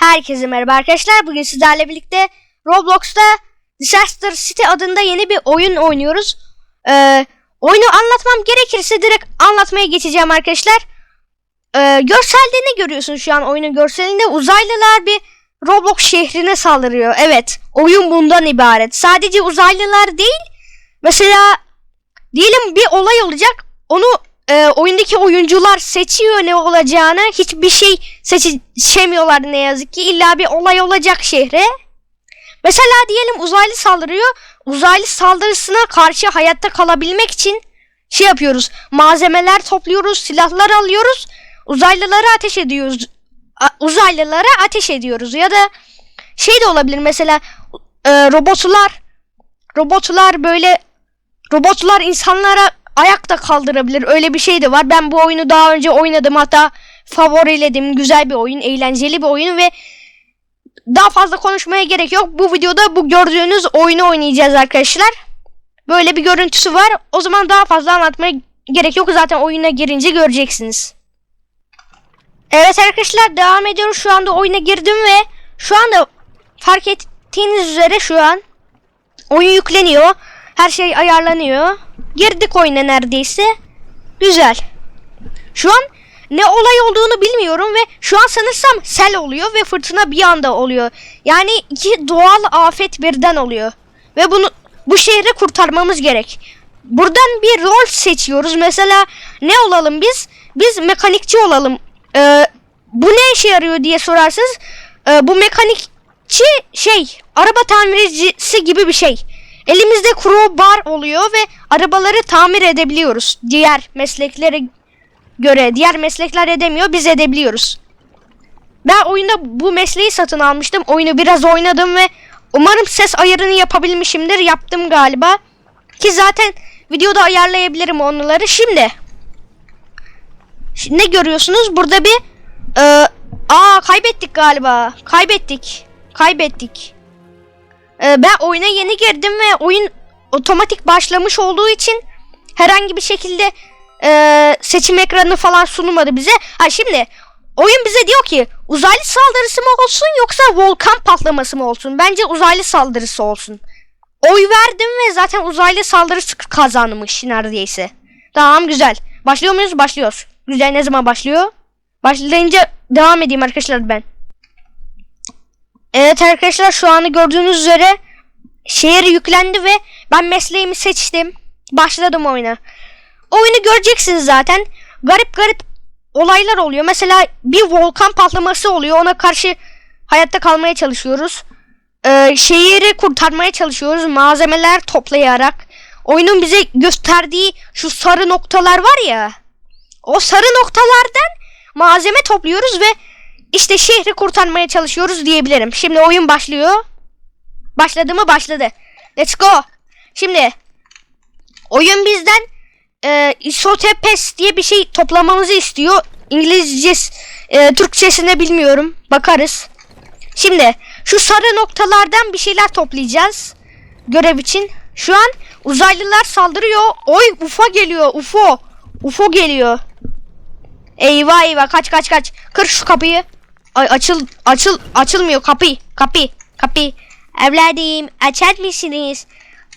Herkese merhaba arkadaşlar. Bugün sizlerle birlikte Roblox'ta Disaster City adında yeni bir oyun oynuyoruz. Ee, oyunu anlatmam gerekirse direkt anlatmaya geçeceğim arkadaşlar. Ee, görselde ne görüyorsun şu an oyunun görselinde? Uzaylılar bir Roblox şehrine saldırıyor. Evet, oyun bundan ibaret. Sadece uzaylılar değil, mesela diyelim bir olay olacak. Onu e, oyundaki oyuncular seçiyor ne olacağını. Hiçbir şey seçemiyorlar ne yazık ki. İlla bir olay olacak şehre. Mesela diyelim uzaylı saldırıyor. Uzaylı saldırısına karşı hayatta kalabilmek için şey yapıyoruz. Malzemeler topluyoruz, silahlar alıyoruz. Uzaylılara ateş ediyoruz. Uzaylılara ateş ediyoruz ya da şey de olabilir mesela e, robotlar robotlar böyle robotlar insanlara ayakta kaldırabilir. Öyle bir şey de var. Ben bu oyunu daha önce oynadım. Hatta favoriledim. Güzel bir oyun, eğlenceli bir oyun ve daha fazla konuşmaya gerek yok. Bu videoda bu gördüğünüz oyunu oynayacağız arkadaşlar. Böyle bir görüntüsü var. O zaman daha fazla anlatmaya gerek yok. Zaten oyuna girince göreceksiniz. Evet arkadaşlar devam ediyoruz. Şu anda oyuna girdim ve şu anda fark ettiğiniz üzere şu an oyun yükleniyor. Her şey ayarlanıyor. Girdik oyuna neredeyse. Güzel. Şu an ne olay olduğunu bilmiyorum ve şu an sanırsam sel oluyor ve fırtına bir anda oluyor. Yani iki doğal afet birden oluyor. Ve bunu bu şehri kurtarmamız gerek. Buradan bir rol seçiyoruz. Mesela ne olalım biz? Biz mekanikçi olalım. Ee, bu ne işe yarıyor diye sorarsanız e, bu mekanikçi şey araba tamircisi gibi bir şey. Elimizde crowbar oluyor ve arabaları tamir edebiliyoruz. Diğer mesleklere göre diğer meslekler edemiyor biz edebiliyoruz. Ben oyunda bu mesleği satın almıştım. Oyunu biraz oynadım ve umarım ses ayarını yapabilmişimdir. Yaptım galiba. Ki zaten videoda ayarlayabilirim onları. Şimdi ne görüyorsunuz? Burada bir e, aa kaybettik galiba. Kaybettik. Kaybettik. E, ben oyuna yeni girdim ve oyun otomatik başlamış olduğu için herhangi bir şekilde e, seçim ekranı falan sunmadı bize. Ha şimdi oyun bize diyor ki uzaylı saldırısı mı olsun yoksa volkan patlaması mı olsun? Bence uzaylı saldırısı olsun. Oy verdim ve zaten uzaylı saldırısı kazanmış neredeyse. Tamam güzel. Başlıyor muyuz? Başlıyoruz. Güzel ne zaman başlıyor? Başlayınca devam edeyim arkadaşlar ben. Evet arkadaşlar şu anı gördüğünüz üzere şehir yüklendi ve ben mesleğimi seçtim. Başladım oyuna. Oyunu göreceksiniz zaten. Garip garip olaylar oluyor. Mesela bir volkan patlaması oluyor. Ona karşı hayatta kalmaya çalışıyoruz. Ee, şehri kurtarmaya çalışıyoruz. Malzemeler toplayarak. Oyunun bize gösterdiği şu sarı noktalar var ya. O sarı noktalardan malzeme topluyoruz ve işte şehri kurtarmaya çalışıyoruz diyebilirim. Şimdi oyun başlıyor. Başladı mı? Başladı. Let's go. Şimdi oyun bizden e, isotepes diye bir şey toplamamızı istiyor. İngilizce, e, Türkçesine bilmiyorum. Bakarız. Şimdi şu sarı noktalardan bir şeyler toplayacağız. Görev için. Şu an uzaylılar saldırıyor. Oy UFO geliyor. UFO. UFO geliyor. Eyvah eyvah kaç kaç kaç. Kır şu kapıyı. Ay açıl açıl açılmıyor kapı kapı kapı. Evladım açar mısınız?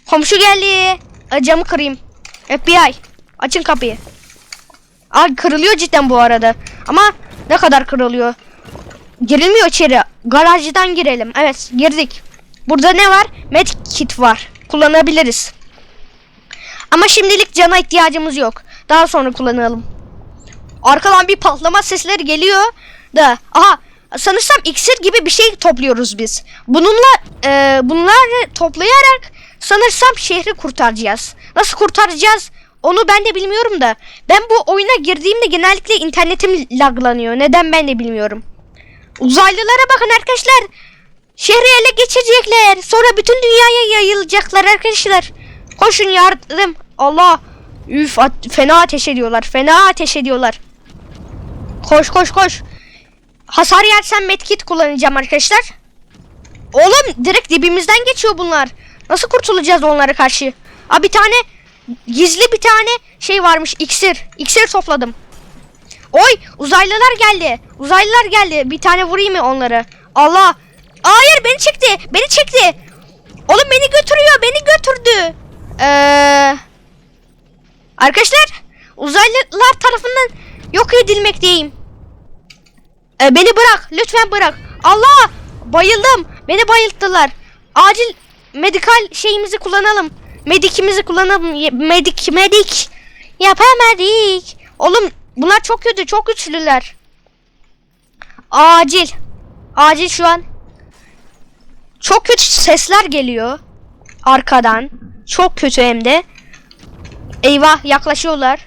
Komşu geldi. Camı kırayım. FBI açın kapıyı. Ay kırılıyor cidden bu arada. Ama ne kadar kırılıyor? Girilmiyor içeri. Garajdan girelim. Evet girdik. Burada ne var? Medkit var. Kullanabiliriz. Ama şimdilik cana ihtiyacımız yok. Daha sonra kullanalım. Arkadan bir patlama sesleri geliyor da aha sanırsam iksir gibi bir şey topluyoruz biz. Bununla e, bunları toplayarak sanırsam şehri kurtaracağız. Nasıl kurtaracağız? Onu ben de bilmiyorum da. Ben bu oyuna girdiğimde genellikle internetim laglanıyor. Neden ben de bilmiyorum. Uzaylılara bakın arkadaşlar. Şehri ele geçirecekler. Sonra bütün dünyaya yayılacaklar arkadaşlar. Koşun yardım. Allah. Üf fena ateş ediyorlar. Fena ateş ediyorlar. Koş koş koş. Hasar yersen medkit kullanacağım arkadaşlar. Oğlum direkt dibimizden geçiyor bunlar. Nasıl kurtulacağız onlara karşı? Aa bir tane gizli bir tane şey varmış iksir. İksir topladım. Oy uzaylılar geldi. Uzaylılar geldi. Bir tane vurayım mı onları? Allah. Hayır beni çekti. Beni çekti. Oğlum beni götürüyor. Beni götürdü. Eee... Arkadaşlar uzaylılar tarafından yok edilmekteyim. Ee, beni bırak. Lütfen bırak. Allah! Bayıldım. Beni bayılttılar. Acil medikal şeyimizi kullanalım. Medikimizi kullanalım. Medik, medik. Yapamadık. Oğlum bunlar çok kötü. Çok güçlüler. Acil. Acil şu an. Çok kötü sesler geliyor. Arkadan. Çok kötü hem de. Eyvah yaklaşıyorlar.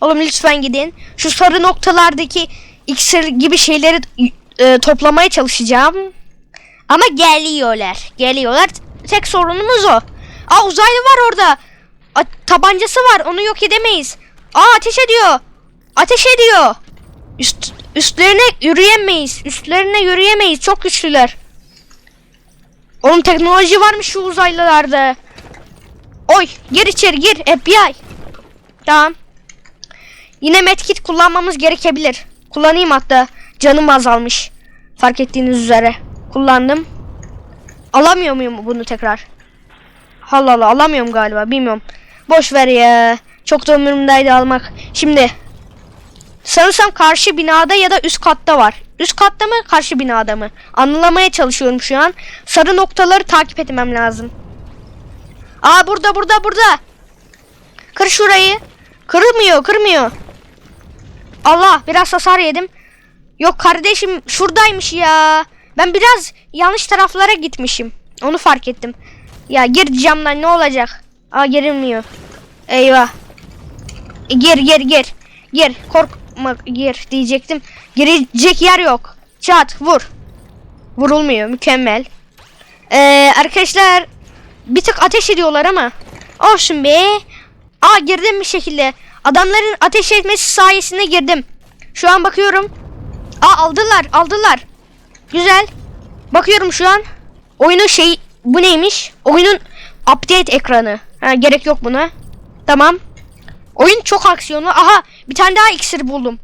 Oğlum lütfen gidin. Şu sarı noktalardaki iksir gibi şeyleri e, toplamaya çalışacağım. Ama geliyorlar. Geliyorlar. Tek sorunumuz o. Aa uzaylı var orada. A, tabancası var. Onu yok edemeyiz. Aa ateş ediyor. Ateş ediyor. Üst, üstlerine yürüyemeyiz. Üstlerine yürüyemeyiz. Çok güçlüler. Oğlum teknoloji varmış şu uzaylılarda. Oy gir içeri gir FBI. Tamam. Yine medkit kullanmamız gerekebilir. Kullanayım hatta. Canım azalmış. Fark ettiğiniz üzere. Kullandım. Alamıyor muyum bunu tekrar? Allah Allah alamıyorum galiba bilmiyorum. Boş ver ya. Çok da umurumdaydı almak. Şimdi. Sanırsam karşı binada ya da üst katta var. Üst katta mı karşı binada mı? Anlamaya çalışıyorum şu an. Sarı noktaları takip etmem lazım. Aa burada burada burada. Kır şurayı. Kırılmıyor kırmıyor. Allah biraz hasar yedim. Yok kardeşim şuradaymış ya. Ben biraz yanlış taraflara gitmişim. Onu fark ettim. Ya gir camdan ne olacak? Aa girilmiyor. Eyvah. E, gir gir gir. Gir korkma gir diyecektim. Girecek yer yok. Çat vur. Vurulmuyor mükemmel. Ee, arkadaşlar bir tık ateş ediyorlar ama. Olsun be. Aa girdim bir şekilde. Adamların ateş etmesi sayesinde girdim. Şu an bakıyorum. Aa aldılar aldılar. Güzel. Bakıyorum şu an. Oyunun şey bu neymiş? Oyunun update ekranı. Ha, gerek yok buna. Tamam. Oyun çok aksiyonlu. Aha bir tane daha iksir buldum.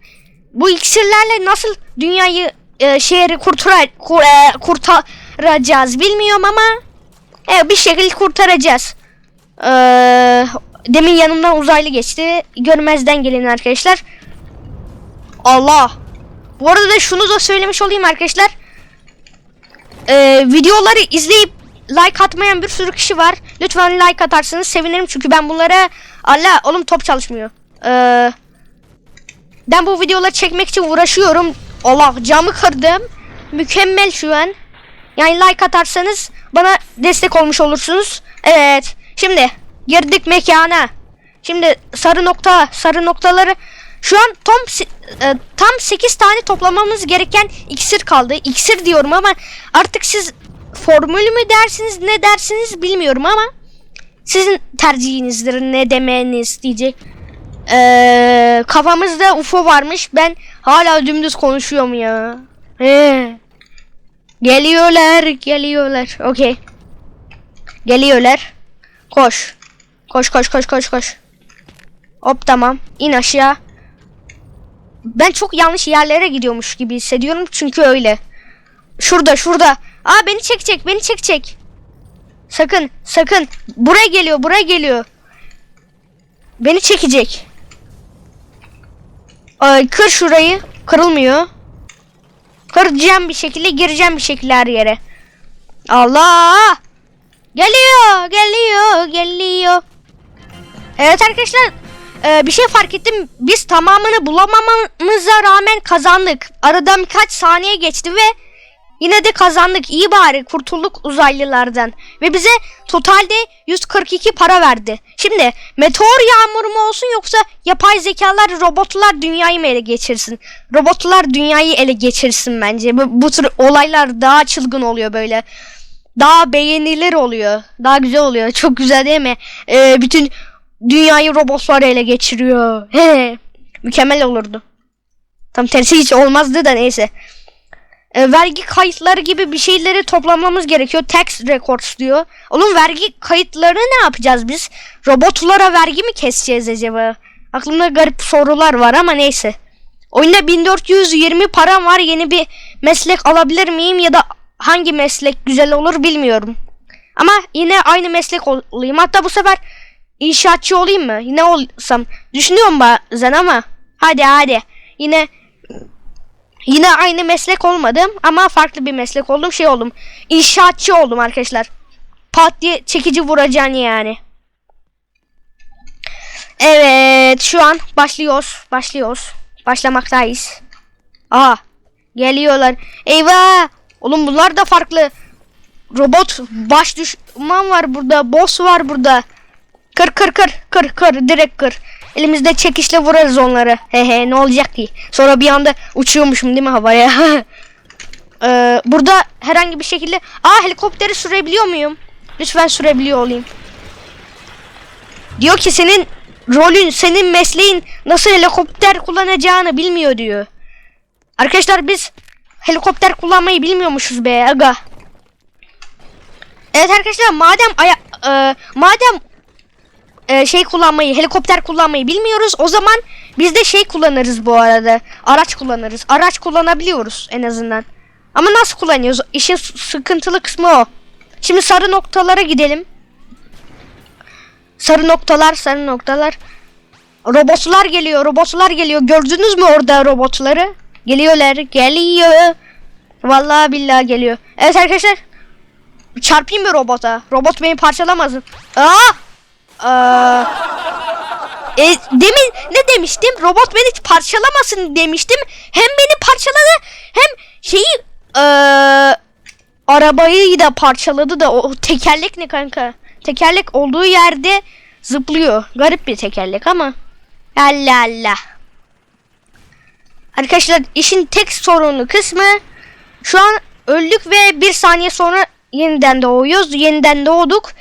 Bu iksirlerle nasıl dünyayı e, şehri kurtara, kur, e, kurtaracağız bilmiyorum ama e, bir şekilde kurtaracağız. Ee, demin yanımdan uzaylı geçti. Görmezden gelin arkadaşlar. Allah. Bu arada da şunu da söylemiş olayım arkadaşlar. Ee, videoları izleyip like atmayan bir sürü kişi var. Lütfen like atarsanız sevinirim çünkü ben bunlara Allah oğlum top çalışmıyor. Ee, ben bu videoları çekmek için uğraşıyorum. Allah camı kırdım. Mükemmel şu an. Yani like atarsanız bana destek olmuş olursunuz. Evet. Şimdi girdik mekana. Şimdi sarı nokta, sarı noktaları şu an tam e, tam 8 tane toplamamız gereken iksir kaldı. İksir diyorum ama artık siz formülü mü dersiniz ne dersiniz bilmiyorum ama sizin tercihinizdir ne demeniz diyecek. Ee, kafamızda UFO varmış. Ben hala dümdüz konuşuyorum ya. He. Geliyorlar, geliyorlar. Okey. Geliyorlar. Koş. Koş koş koş koş koş. Hop tamam. İn aşağı. Ben çok yanlış yerlere gidiyormuş gibi hissediyorum çünkü öyle. Şurada şurada. Aa beni çekecek beni çekecek. Sakın sakın. Buraya geliyor buraya geliyor. Beni çekecek. Ay, kır şurayı. Kırılmıyor. Kıracağım bir şekilde gireceğim bir şekilde her yere. Allah! Geliyor, geliyor, geliyor. Evet arkadaşlar, e, bir şey fark ettim. Biz tamamını bulamamamıza rağmen kazandık. Aradan birkaç saniye geçti ve yine de kazandık. İyi bari kurtulduk uzaylılardan. Ve bize totalde 142 para verdi. Şimdi meteor yağmuru mu olsun yoksa yapay zekalar, robotlar dünyayı mı ele geçirsin? Robotlar dünyayı ele geçirsin bence. Bu, bu tür olaylar daha çılgın oluyor böyle daha beğenilir oluyor. Daha güzel oluyor. Çok güzel değil mi? Ee, bütün dünyayı robotlar ele geçiriyor. Mükemmel olurdu. Tam tersi hiç olmazdı da neyse. Ee, vergi kayıtları gibi bir şeyleri toplamamız gerekiyor. Tax records diyor. Oğlum vergi kayıtlarını ne yapacağız biz? Robotlara vergi mi keseceğiz acaba? Aklımda garip sorular var ama neyse. Oyunda 1420 param var. Yeni bir meslek alabilir miyim ya da hangi meslek güzel olur bilmiyorum. Ama yine aynı meslek ol- olayım. Hatta bu sefer inşaatçı olayım mı? Yine olsam. Düşünüyorum bazen ama. Hadi hadi. Yine yine aynı meslek olmadım ama farklı bir meslek oldum. Şey oldum. İnşaatçı oldum arkadaşlar. Pat diye çekici vuracaksın yani. Evet şu an başlıyoruz. Başlıyoruz. Başlamaktayız. Aha geliyorlar. Eyvah. Oğlum bunlar da farklı. Robot baş düşman var burada. Boss var burada. Kır kır kır kır kır direkt kır. Elimizde çekişle vurarız onları. He he ne olacak ki? Sonra bir anda uçuyormuşum değil mi havaya? Ee, burada herhangi bir şekilde... Aa helikopteri sürebiliyor muyum? Lütfen sürebiliyor olayım. Diyor ki senin rolün, senin mesleğin nasıl helikopter kullanacağını bilmiyor diyor. Arkadaşlar biz helikopter kullanmayı bilmiyormuşuz be aga. Evet arkadaşlar madem aya e, madem e, şey kullanmayı, helikopter kullanmayı bilmiyoruz o zaman biz de şey kullanırız bu arada. Araç kullanırız. Araç kullanabiliyoruz en azından. Ama nasıl kullanıyoruz? İşin sıkıntılı kısmı o. Şimdi sarı noktalara gidelim. Sarı noktalar, sarı noktalar. Robotlar geliyor, robotlar geliyor. Gördünüz mü orada robotları? Geliyorlar, geliyor. Vallahi billahi geliyor. Evet arkadaşlar. Çarpayım bir robota. Robot beni parçalamasın. Aa! Aa! E, demin ne demiştim? Robot beni parçalamasın demiştim. Hem beni parçaladı hem şeyi eee, arabayı da parçaladı da o tekerlek ne kanka? Tekerlek olduğu yerde zıplıyor. Garip bir tekerlek ama. Allah Allah. Arkadaşlar işin tek sorunlu kısmı şu an öldük ve bir saniye sonra yeniden doğuyoruz. Yeniden doğduk.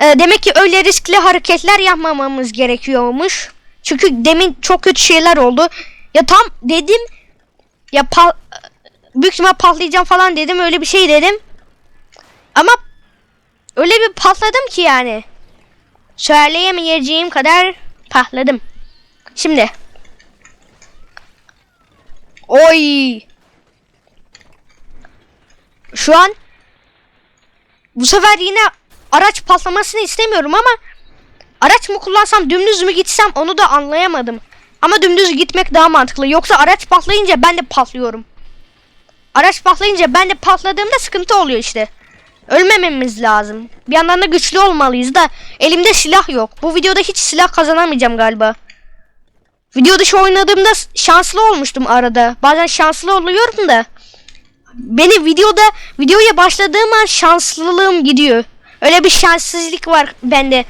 Ee, demek ki öyle riskli hareketler yapmamamız gerekiyormuş. Çünkü demin çok kötü şeyler oldu. Ya tam dedim ya pa- büyük ihtimal patlayacağım falan dedim. Öyle bir şey dedim. Ama öyle bir patladım ki yani. Söyleyemeyeceğim kadar patladım. Şimdi. Oy. Şu an bu sefer yine araç patlamasını istemiyorum ama araç mı kullansam dümdüz mü gitsem onu da anlayamadım. Ama dümdüz gitmek daha mantıklı. Yoksa araç patlayınca ben de patlıyorum. Araç patlayınca ben de patladığımda sıkıntı oluyor işte. Ölmememiz lazım. Bir yandan da güçlü olmalıyız da elimde silah yok. Bu videoda hiç silah kazanamayacağım galiba. Video dışı oynadığımda şanslı olmuştum arada. Bazen şanslı oluyorum da. Beni videoda videoya başladığım an şanslılığım gidiyor. Öyle bir şanssızlık var bende.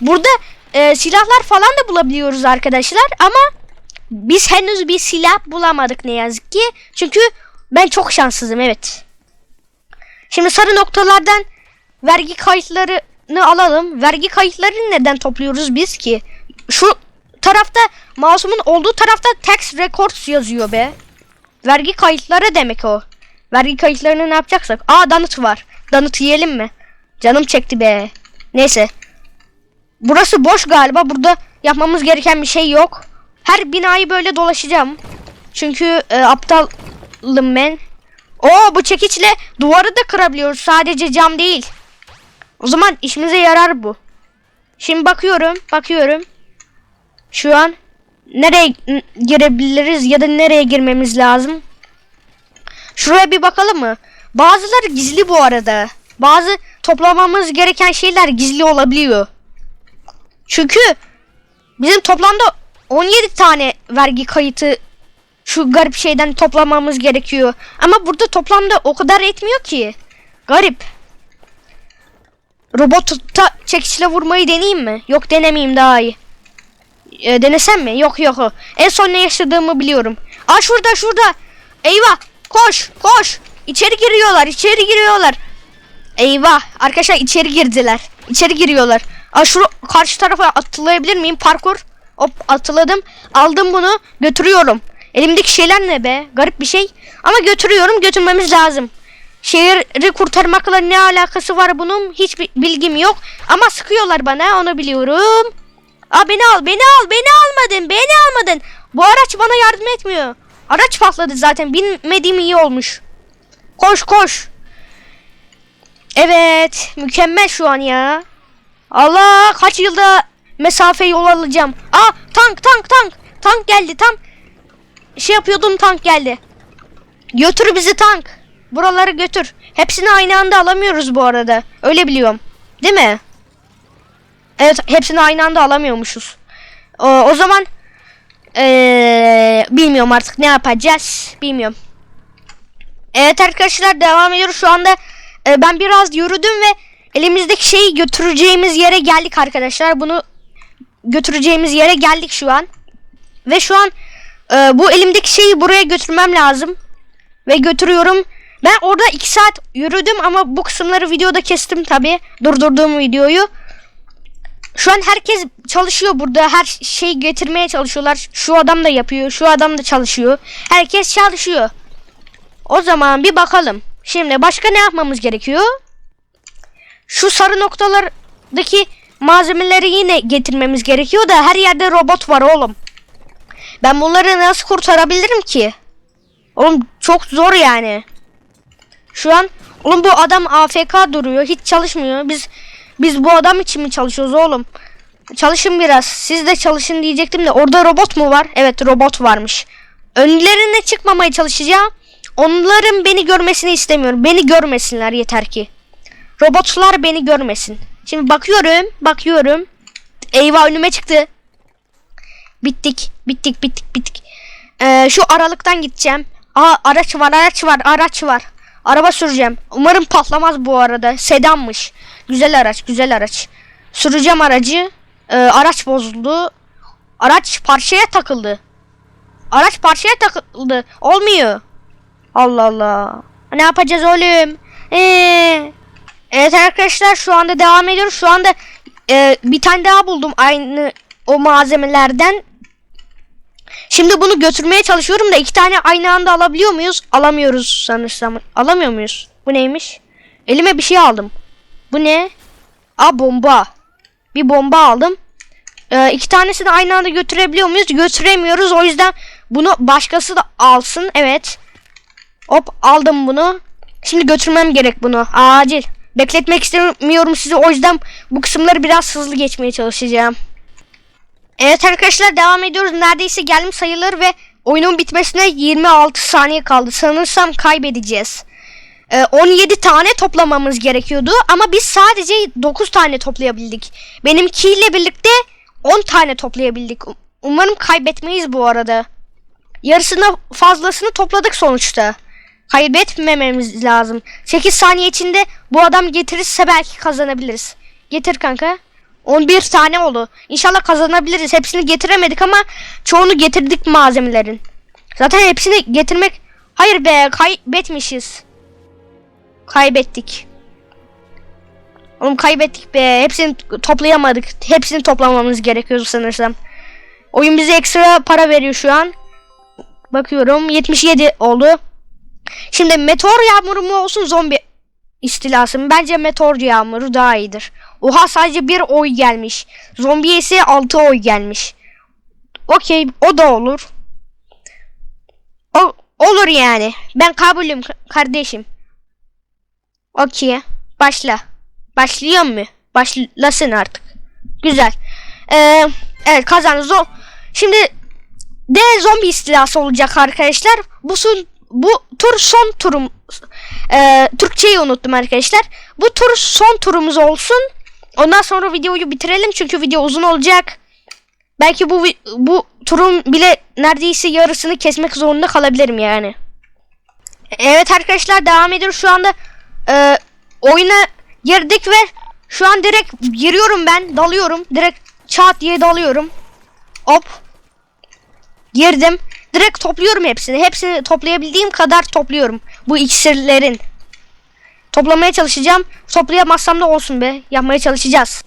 Burada e, silahlar falan da bulabiliyoruz arkadaşlar ama biz henüz bir silah bulamadık ne yazık ki. Çünkü ben çok şanssızım evet. Şimdi sarı noktalardan vergi kayıtlarını alalım. Vergi kayıtlarını neden topluyoruz biz ki? Şu tarafta masumun olduğu tarafta tax records yazıyor be. Vergi kayıtları demek o. Vergi kayıtlarını ne yapacaksak? Aa danıt var. Danıt yiyelim mi? Canım çekti be. Neyse. Burası boş galiba. Burada yapmamız gereken bir şey yok. Her binayı böyle dolaşacağım. Çünkü e, aptalım ben. Oo bu çekiçle duvarı da kırabiliyoruz. Sadece cam değil. O zaman işimize yarar bu. Şimdi bakıyorum, bakıyorum. Şu an nereye girebiliriz ya da nereye girmemiz lazım? Şuraya bir bakalım mı? Bazıları gizli bu arada. Bazı toplamamız gereken şeyler gizli olabiliyor. Çünkü bizim toplamda 17 tane vergi kayıtı şu garip şeyden toplamamız gerekiyor. Ama burada toplamda o kadar etmiyor ki. Garip. Robota çekiçle vurmayı deneyeyim mi? Yok denemeyeyim daha iyi. E, denesem mi? Yok yok. En son ne yaşadığımı biliyorum. Aa şurada şurada. Eyvah. Koş koş. İçeri giriyorlar içeri giriyorlar. Eyvah. Arkadaşlar içeri girdiler. İçeri giriyorlar. Aa şu karşı tarafa atlayabilir miyim? Parkur. Hop atladım. Aldım bunu. Götürüyorum. Elimdeki şeyler ne be? Garip bir şey. Ama götürüyorum. Götürmemiz lazım. Şehri kurtarmakla ne alakası var bunun? Hiçbir bilgim yok. Ama sıkıyorlar bana. Onu biliyorum. Aa beni al. Beni al. Beni almadın. Beni almadın. Bu araç bana yardım etmiyor. araç patladı zaten. Binmediğim iyi olmuş. Koş koş. Evet. Mükemmel şu an ya. Allah kaç yılda mesafe yol alacağım. Aa tank tank tank. Tank geldi tam. Şey yapıyordum tank geldi. Götür bizi tank. Buraları götür. Hepsini aynı anda alamıyoruz bu arada. Öyle biliyorum. Değil mi? Evet hepsini aynı anda alamıyormuşuz. O, o zaman ee, bilmiyorum artık ne yapacağız. Bilmiyorum. Evet arkadaşlar devam ediyoruz. Şu anda e, ben biraz yürüdüm ve elimizdeki şeyi götüreceğimiz yere geldik arkadaşlar. Bunu götüreceğimiz yere geldik şu an. Ve şu an e, bu elimdeki şeyi buraya götürmem lazım. Ve götürüyorum. Ben orada 2 saat yürüdüm ama bu kısımları videoda kestim tabi. Durdurduğum videoyu. Şu an herkes çalışıyor burada. Her şeyi getirmeye çalışıyorlar. Şu adam da yapıyor. Şu adam da çalışıyor. Herkes çalışıyor. O zaman bir bakalım. Şimdi başka ne yapmamız gerekiyor? Şu sarı noktalardaki malzemeleri yine getirmemiz gerekiyor da her yerde robot var oğlum. Ben bunları nasıl kurtarabilirim ki? Oğlum çok zor yani. Şu an oğlum bu adam AFK duruyor. Hiç çalışmıyor. Biz biz bu adam için mi çalışıyoruz oğlum? Çalışın biraz. Siz de çalışın diyecektim de orada robot mu var? Evet robot varmış. Önlerine çıkmamaya çalışacağım. Onların beni görmesini istemiyorum. Beni görmesinler yeter ki. Robotlar beni görmesin. Şimdi bakıyorum, bakıyorum. Eyvah önüme çıktı. Bittik, bittik, bittik, bittik. Ee, şu aralıktan gideceğim. Aa araç var, araç var, araç var. Araba süreceğim. Umarım patlamaz bu arada. Sedanmış. Güzel araç, güzel araç. Süreceğim aracı. Ee, araç bozuldu. Araç parçaya takıldı. Araç parçaya takıldı. Olmuyor. Allah Allah. Ne yapacağız oğlum? Ee, evet arkadaşlar şu anda devam ediyoruz. Şu anda e, bir tane daha buldum aynı o malzemelerden. Şimdi bunu götürmeye çalışıyorum da iki tane aynı anda alabiliyor muyuz? Alamıyoruz sanırsam. Alamıyor muyuz? Bu neymiş? Elime bir şey aldım. Bu ne? Aa bomba. Bir bomba aldım. Ee, iki tanesini aynı anda götürebiliyor muyuz? Götüremiyoruz. O yüzden bunu başkası da alsın. Evet. Hop aldım bunu. Şimdi götürmem gerek bunu. Acil. Bekletmek istemiyorum sizi. O yüzden bu kısımları biraz hızlı geçmeye çalışacağım. Evet arkadaşlar devam ediyoruz. Neredeyse geldim sayılır ve oyunun bitmesine 26 saniye kaldı. Sanırsam kaybedeceğiz. Ee, 17 tane toplamamız gerekiyordu ama biz sadece 9 tane toplayabildik. Benimkiyle birlikte 10 tane toplayabildik. Umarım kaybetmeyiz bu arada. Yarısını fazlasını topladık sonuçta. Kaybetmememiz lazım. 8 saniye içinde bu adam getirirse belki kazanabiliriz. Getir kanka. 11 tane oldu. İnşallah kazanabiliriz. Hepsini getiremedik ama çoğunu getirdik malzemelerin. Zaten hepsini getirmek... Hayır be kaybetmişiz. Kaybettik. Oğlum kaybettik be. Hepsini toplayamadık. Hepsini toplamamız gerekiyor sanırsam. Oyun bize ekstra para veriyor şu an. Bakıyorum 77 oldu. Şimdi meteor yağmuru mu olsun zombi istilası mı? Bence meteor yağmuru daha iyidir. Oha sadece bir oy gelmiş. Zombiye ise 6 oy gelmiş. Okey o da olur. O, olur yani. Ben kabulüm kardeşim. Okey. Başla. Başlıyor mu? Başlasın artık. Güzel. Ee, evet kazandı. Zom Şimdi de zombi istilası olacak arkadaşlar. Bu son, bu tur son turum. Ee, Türkçeyi unuttum arkadaşlar. Bu tur son turumuz olsun. Ondan sonra videoyu bitirelim çünkü video uzun olacak. Belki bu bu turun bile neredeyse yarısını kesmek zorunda kalabilirim yani. Evet arkadaşlar devam ediyoruz şu anda. E, oyuna girdik ve şu an direkt giriyorum ben dalıyorum. Direkt çat diye dalıyorum. Hop. Girdim. Direkt topluyorum hepsini. Hepsini toplayabildiğim kadar topluyorum. Bu iksirlerin. Toplamaya çalışacağım. Toplayamazsam da olsun be. Yapmaya çalışacağız.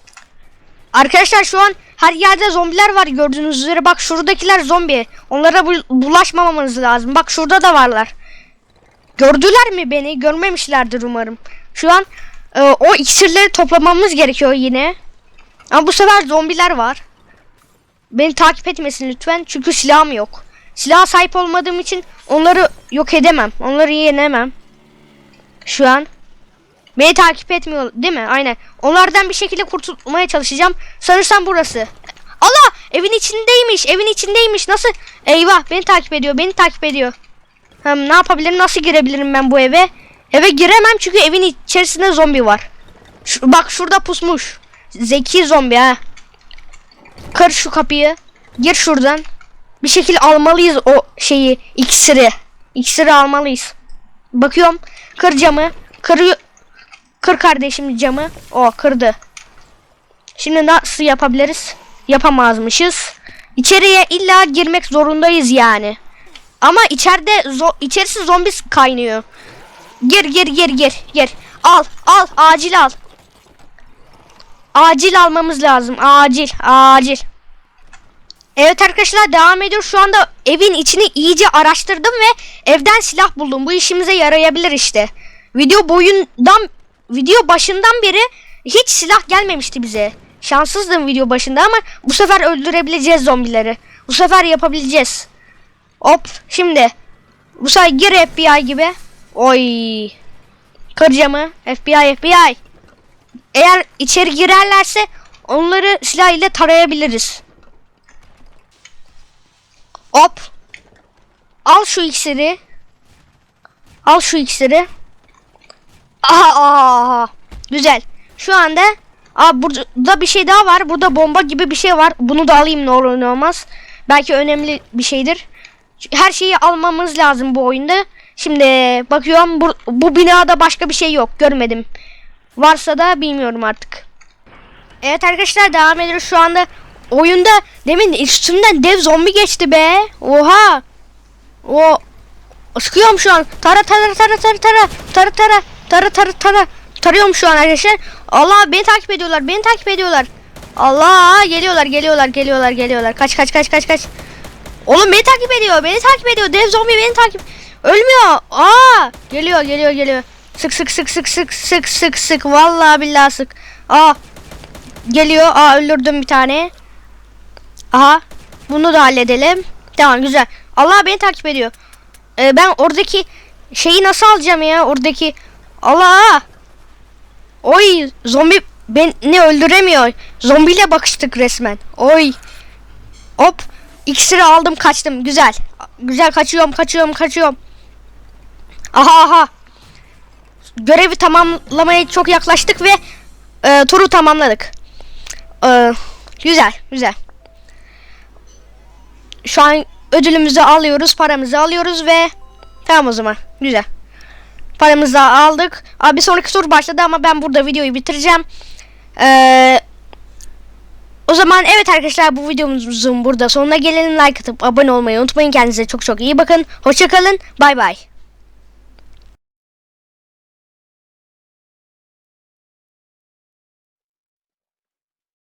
Arkadaşlar şu an her yerde zombiler var gördüğünüz üzere. Bak şuradakiler zombi. Onlara bu bulaşmamamız lazım. Bak şurada da varlar. Gördüler mi beni? Görmemişlerdir umarım. Şu an e, o iksirleri toplamamız gerekiyor yine. Ama bu sefer zombiler var. Beni takip etmesin lütfen. Çünkü silahım yok. Silaha sahip olmadığım için onları yok edemem. Onları yenemem. Şu an. Beni takip etmiyor değil mi? Aynen. Onlardan bir şekilde kurtulmaya çalışacağım. Sanırsam burası. Allah! Evin içindeymiş. Evin içindeymiş. Nasıl? Eyvah! Beni takip ediyor. Beni takip ediyor. Hem ne yapabilirim? Nasıl girebilirim ben bu eve? Eve giremem çünkü evin içerisinde zombi var. Şu- bak şurada pusmuş. Zeki zombi ha. Kır şu kapıyı. Gir şuradan. Bir şekilde almalıyız o şeyi. iksiri. İksiri almalıyız. Bakıyorum. Kır camı. Kırıyor. Kır kardeşim camı. O kırdı. Şimdi nasıl yapabiliriz? Yapamazmışız. İçeriye illa girmek zorundayız yani. Ama içeride zo- içerisi zombi kaynıyor. Gir gir gir gir gir. Al al acil al. Acil almamız lazım. Acil acil. Evet arkadaşlar devam ediyor. Şu anda evin içini iyice araştırdım ve evden silah buldum. Bu işimize yarayabilir işte. Video boyundan video başından beri hiç silah gelmemişti bize. Şanssızdım video başında ama bu sefer öldürebileceğiz zombileri. Bu sefer yapabileceğiz. Hop şimdi. Bu sefer gir FBI gibi. Oy. Kır camı. FBI FBI. Eğer içeri girerlerse onları silah ile tarayabiliriz. Hop. Al şu iksiri. Al şu iksiri. Aha, aha. Güzel. Şu anda Aa, burada bir şey daha var. Burada bomba gibi bir şey var. Bunu da alayım ne olur ne olmaz. Belki önemli bir şeydir. Her şeyi almamız lazım bu oyunda. Şimdi bakıyorum bu, bu binada başka bir şey yok. Görmedim. Varsa da bilmiyorum artık. Evet arkadaşlar devam ediyoruz şu anda. Oyunda demin üstümden dev zombi geçti be. Oha. O sıkıyorum şu an. Tara tara tara tara tara tara tara tara tara tara tarıyorum şu an arkadaşlar. Allah beni takip ediyorlar. Beni takip ediyorlar. Allah geliyorlar geliyorlar geliyorlar geliyorlar. Kaç kaç kaç kaç kaç. Oğlum beni takip ediyor. Beni takip ediyor. Dev zombi beni takip. Ölmüyor. Aa geliyor geliyor geliyor. Sık sık sık sık sık sık sık sık. Vallahi billahi sık. Aa geliyor. Aa öldürdüm bir tane. Aha. Bunu da halledelim. Tamam güzel. Allah beni takip ediyor. Ee, ben oradaki şeyi nasıl alacağım ya? Oradaki Allah. Oy zombi beni öldüremiyor. Zombiyle bakıştık resmen. Oy. Hop. İksiri aldım kaçtım. Güzel. Güzel kaçıyorum kaçıyorum kaçıyorum. Aha aha. Görevi tamamlamaya çok yaklaştık ve e, turu tamamladık. E, güzel güzel. Şu an ödülümüzü alıyoruz, paramızı alıyoruz ve tamam o zaman. Güzel. Paramızı aldık. Abi sonraki tur başladı ama ben burada videoyu bitireceğim. Ee, o zaman evet arkadaşlar bu videomuzun burada sonuna gelelim. Like atıp abone olmayı unutmayın. Kendinize çok çok iyi bakın. Hoşçakalın. Bay bay.